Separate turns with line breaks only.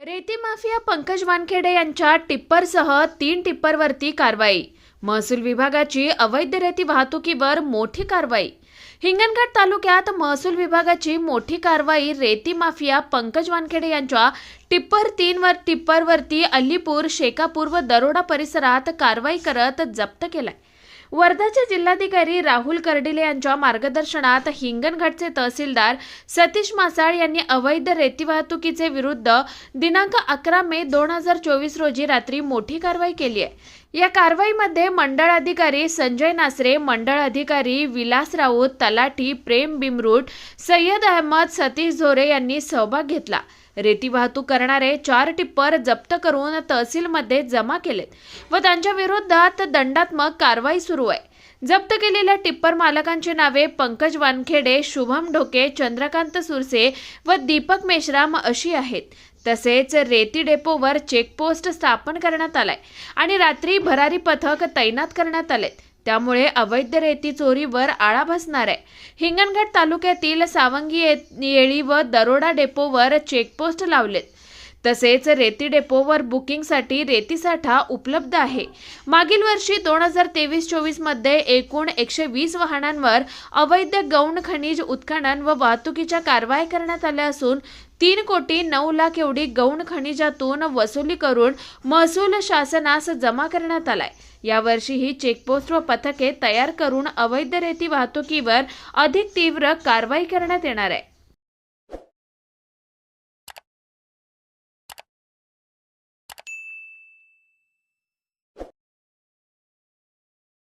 रेती माफिया पंकज वानखेडे यांच्या टिप्परसह तीन टिप्परवरती कारवाई. महसूल विभागाची अवैध रेती वाहतुकीवर मोठी कारवाई. हिंगणघाट तालुक्यात महसूल विभागाची मोठी कारवाई रेती माफिया पंकज वानखेडे यांच्या टिप्पर तीनवर टिप्परवरती अलीपूर शेकापूर व दरोडा परिसरात कारवाई करत जप्त केलाय. वर्धाचे जिल्हाधिकारी राहुल कर्डिले यांच्या मार्गदर्शनात हिंगणघाटचे तहसीलदार सतीश मासाळ यांनी अवैध रेती वाहतुकीचे विरुद्ध दिनांक अकरा मे दोन हजार चोवीस रोजी रात्री मोठी कारवाई केली आहे. या कारवाईमध्ये मंडळ अधिकारी संजय नासरे मंडळ अधिकारी विलास राऊत तलाठी प्रेम बिमरूट सय्यद अहमद सतीश झोरे यांनी सहभाग घेतला. रेती वाहतूक करणारे चार टिप्पर जप्त करून तहसीलमध्ये जमा केलेत व त्यांच्या विरोधात दंडात्मक कारवाई सुरू आहे. जप्त केलेल्या टिप्पर मालकांची नावे पंकज वानखेडे शुभम ढोके चंद्रकांत सुरसे व दीपक मेश्राम अशी आहेत. तसेच रेती डेपोवर चेकपोस्ट स्थापन करण्यात आलाय आणि रात्री भरारी पथक तैनात करण्यात आले त्यामुळे अवैध रेती चोरीवर आळा बसणार आहे. हिंगणघाट तालुक्यातील सावंगी येळी व दरोडा डेपोवर चेकपोस्ट लावलेत. तसेच रेती डेपोवर बुकिंगसाठी रेती साठा उपलब्ध आहे. मागील वर्षी दोन हजार तेवीस चोवीसमध्ये एकूण एकशे वीस वाहनांवर अवैध गौण खनिज उत्खनन व वाहतुकीच्या कारवाई करण्यात आल्या असून तीन कोटी नऊ लाख एवढी गौण खनिजातून वसुली करून महसूल शासनास जमा करण्यात आलाय. यावर्षी ही चेकपोस्ट व पथके तयार करून अवैध रेती वाहतुकीवर अधिक तीव्र कारवाई करण्यात येणार आहे.